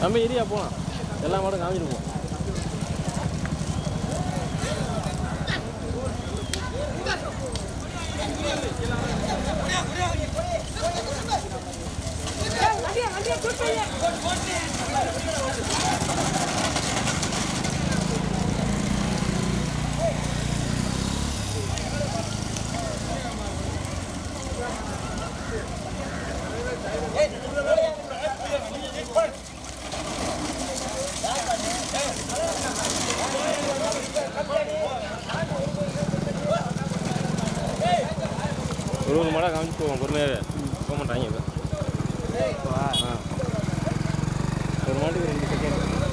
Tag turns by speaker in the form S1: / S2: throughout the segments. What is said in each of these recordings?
S1: நம்ம ஏரியா போகலாம் எல்லா மாடும் காமிச்சிட்டு போவோம் ஒரு ஒரு மாடாக காமிச்சு போவோம் பொறுமையாகவே போக மாட்டாங்க இப்போ. ஆ. ஒரு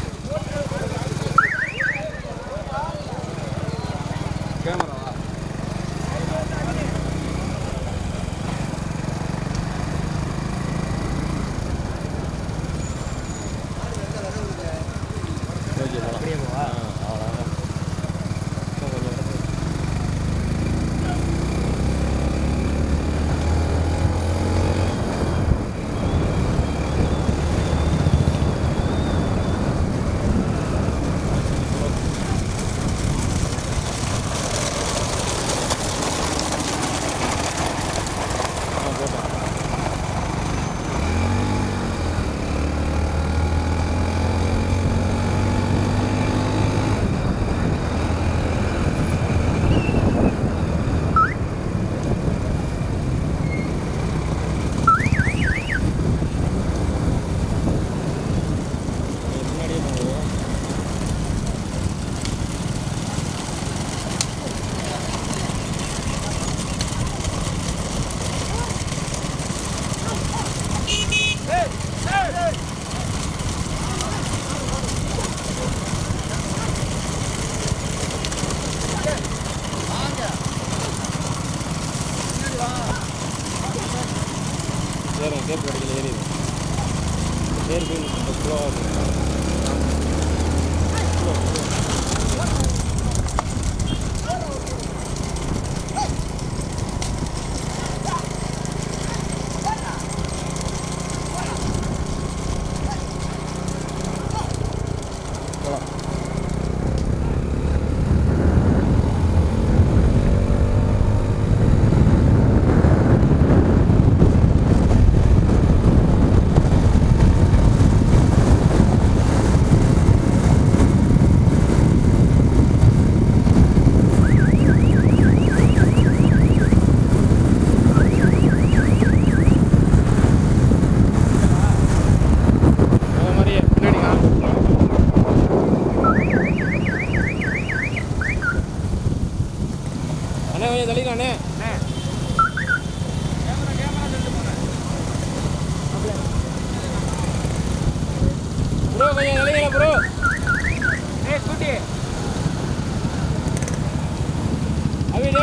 S1: ಬೇರೆ ಗೇರ್ ಗಾಡಿಗೆ
S2: ಏರಿದೆ ಗೇರ್
S1: ಬೀಲ್ ಸ್ಲೋ ಆಗಿದೆ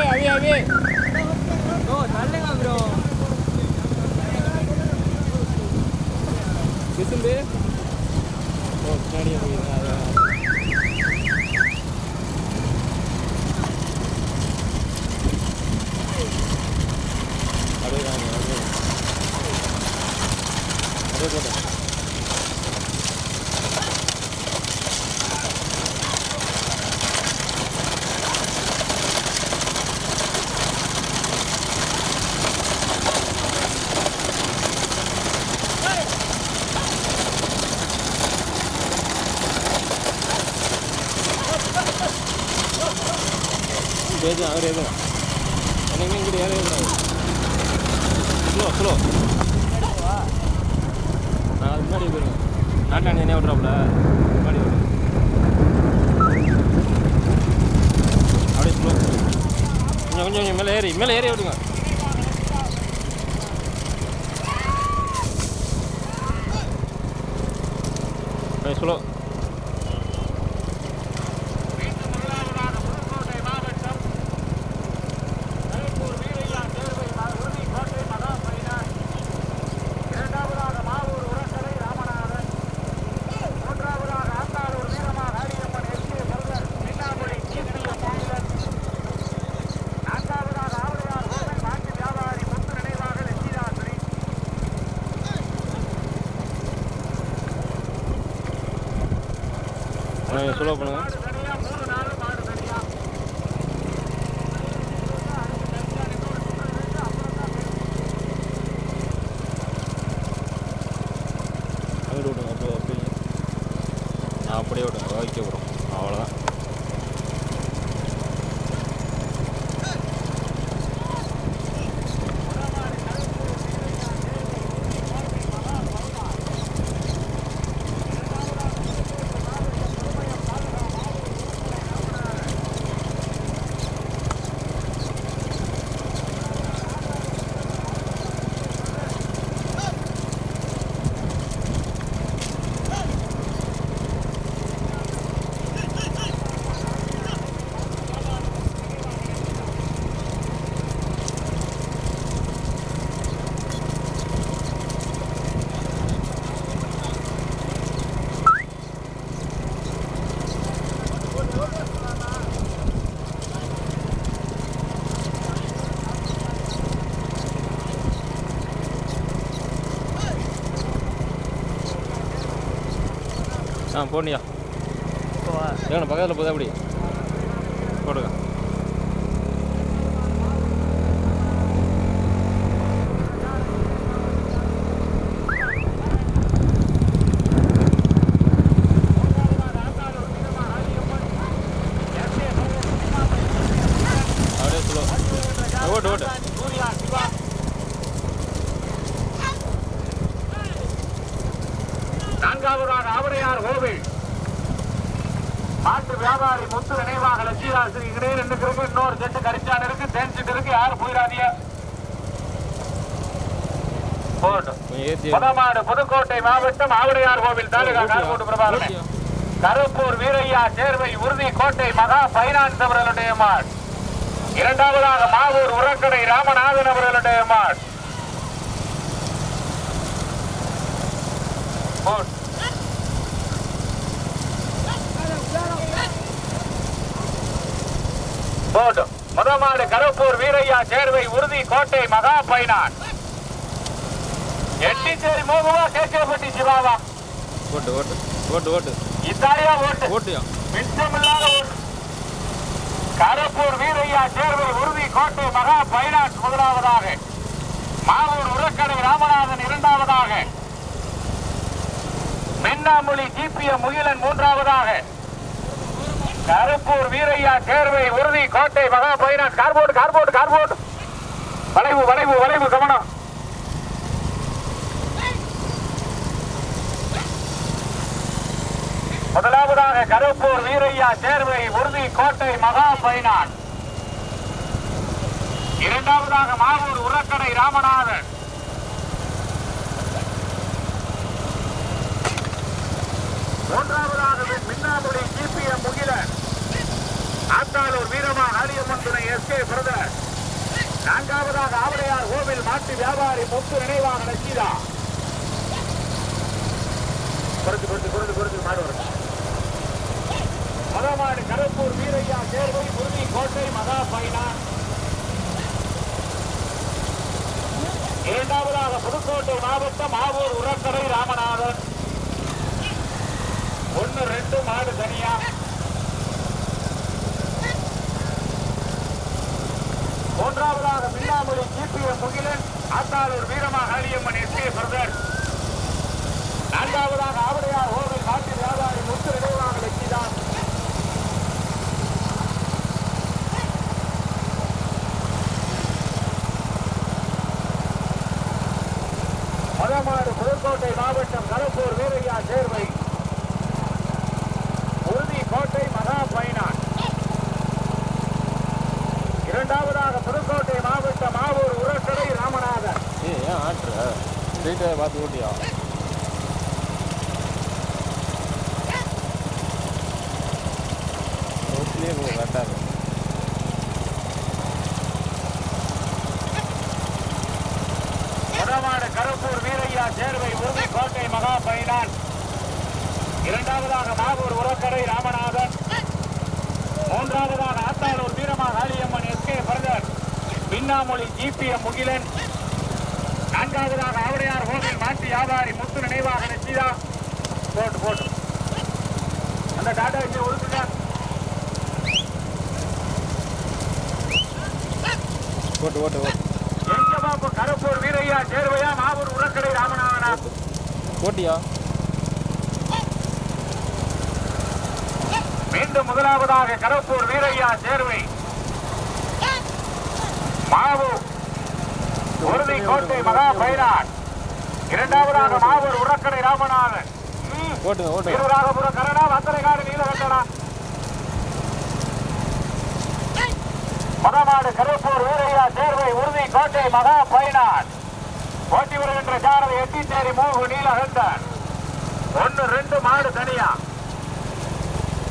S2: 아니 아니
S1: 너 달래가 그럼. 됐습니다 ஏது அவர் ஏது எனக்கு இங்கே ஏற ஏறாது ஸ்லோ ஸ்லோ நான் அது முன்னாடி போயிருவேன் நாட்டாண்டி என்ன விட்றாப்புல முன்னாடி விடுவேன் அப்படியே ஸ்லோ கொஞ்சம் கொஞ்சம் கொஞ்சம் மேலே ஏறி மேலே ஏறி விடுங்க ஸ்லோ சொல்ல சுலோ பண்ணுங்க அங்கிட்டு விடுங்க அப்படியே அப்படியே ஆ, அப்படியே விடுங்க ஓகே ப்ரோ அவ்வளோதான் ஆ போனியா. ஏங்கண்ணா பக்கத்தில் போதா அப்படி? போடுங்க அப்படியே ஸ்லோ ஓட்டு ஓட்டு
S3: நான்காவதாக ஆவரையார் கோவில் மாட்டு வியாபாரி முத்து நினைவாக லட்சியராசிரி இடையே நின்றுக்கிறதுக்கு இன்னொரு செட்டு கரிச்சான் இருக்கு தேன் செட்டு இருக்கு யாரும் போயிடாதீங்க
S1: ஏற்றி
S3: புதமாடு புதுக்கோட்டை மாவட்டம் ஆவரையார் கோவில் தாலுகா கார்கோட்டு பிரபாகரன். கருப்பூர் வீரையா சேர்வை உறுதி கோட்டை மகா பைனான்ஸ் அவர்களுடைய மாட். இரண்டாவதாக மாவூர் உரக்கடை ராமநாதன் அவர்களுடைய மாட். போட்டும் முதமாடு கருப்பூர் வீரையா சேர்வை உறுதி கோட்டை மகா பைனான் எட்டிச்சேரி மோகவா கேசவப்பட்டி சிவாவா?
S1: ஓட்டு ஓட்டு ஓட்டு ஓட்டு.
S3: இத்தாலியா ஓட்டு.
S1: ஓட்டியா?
S3: மிச்சமில்லாத ஓட்டு. கருப்பூர் வீரையா சேர்வை உறுதி கோட்டை மகா பைனான்ஸ் முதலாவதாக. மாவூர் உரக்கடை ராமநாதன் இரண்டாவதாக. மின்னாமொழி ஜிபிஎம் முகிலன் மூன்றாவதாக. கருப்பூர் வீரையா சேர்வை உறுதி கோட்டை மகா பைனான்ஸ். Cardboard cardboard cardboard. வளைவு வளைவு வளைவு கவனம். முதலாவதாக கருப்பூர் வீரையா சேர்வை உறுதி கோட்டை மகா பைனான் இரண்டாவதாக மாவூர் உரக்கடை ராமநாதன். மூன்றாவதாக மின்னாமுடி ஜிபிஎம் முகிலன். ஆத்தாளூர் வீரமா ஹரியம்மன் துணை எஸ் கே பிரதர். நான்காவதாக ஆவடையார் கோவில் மாட்டு வியாபாரி முத்து நினைவாக நச்சீதா குறைச்சு குறைச்சு குறைச்சு குறைச்சு மாடு மதமாடு கருப்பூர் வீரையா தேர்வை உறுதி கோட்டை மகா பைனா. இரண்டாவதாக புதுக்கோட்டை மாவட்டம் ஆவூர் உரக்கரை ராமநாதன். ஒன்னு ரெண்டு மாடு தனியா. மூன்றாவதாக மின்னாமொழி ஜிபிஎம் முகிலன் ஆத்தாளூர் வீரமாக ஹாலியம்மன் எஸ். கே. பிரதர். நான்காவதாக ஆவடையார் கோவில் நாட்டு வியாபாரி முத்து நினைவாக லட்சிதான் மதமாடு புதுக்கோட்டை மாவட்டம் கருப்பூர் வீரையா சேர்வை. உறுதி கோட்டை மகா பைனான் இரண்டாவதாக புதுக்கோட்டை மாவட்டம் மாவூர் உரக்கடை ராமநாதன்.
S1: ஏன் ஆற்று பார்த்து ஓட்டியா ரோட்லேயே போ கரெக்டாக இருக்கும்
S3: மதமாடு கருப்பூர் வீரையா சேர்வை உறுதி கோட்டை மகா பைனான் இரண்டாவதாக மாவூர் உரக்கடை ராமநாதன் மூன்றாவதாக ஆத்தாளூர் வீரமா காளியம்மன் எஸ் கே பரதர் பின்னாமொழி ஜிபிஎம் முகிலன் நான்காவதாக ஆவடையார் கோவில் மாட்டு வியாபாரி முத்து நினைவாக நிச்சயா. போட்டு போட்டு. அந்த டாடா ஏசி உறுப்பினர்
S1: ஓட்டு ஓட்டு ஓட்டு
S3: எங்கபாப்பு கருப்பூர் வீரையா சேர்வையா மாவூர் உரக்கடை ராமநாதனா?
S1: ஓட்டியா
S3: மீண்டும் முதலாவதாக கருப்பூர் வீரையா சேர்வை. மாவு. உறுதி கோட்டை மகா பைரான் இரண்டாவதாக மாவூர் உரக்கடை ராமநாதன். வீரராகபுர கரணா வந்தனைகாடு நீலகண்டனா மதமாடு கருப்பூர் வீரையா சேர்வை உறுதி கோட்டை மகா பைனான். ஓட்டி வருகின்ற சாரதி எட்டிச்சேரி மூகு நீலகண்டன் ஒன்னு ரெண்டு மாடு தனியா.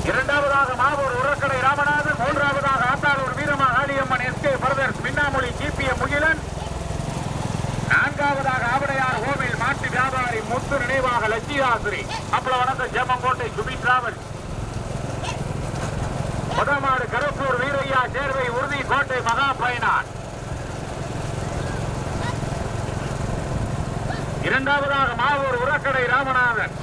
S3: இரண்டாவதாக மாவூர் உரக்கடை ராமநாதன் மூன்றாவதாக ஆத்தாளூர் வீரமா ஆலியம்மன் S K brothers Minnamozhi GPM Mugilan. நான்காவதாக ஆவடையார் கோவில் மாட்டு வியாபாரி முத்து நினைவாக லட்சியாசிரி அப்பள வளர்ந்த ஜெமங்கோட்டை சுபி டிராவல் முதமாடு கருப்பூர் வீரையா சேர்வை உறுதி கோட்டை மகா பயனார். இரண்டாவதாக மாவூர் உரக்கடை ராமநாதன்.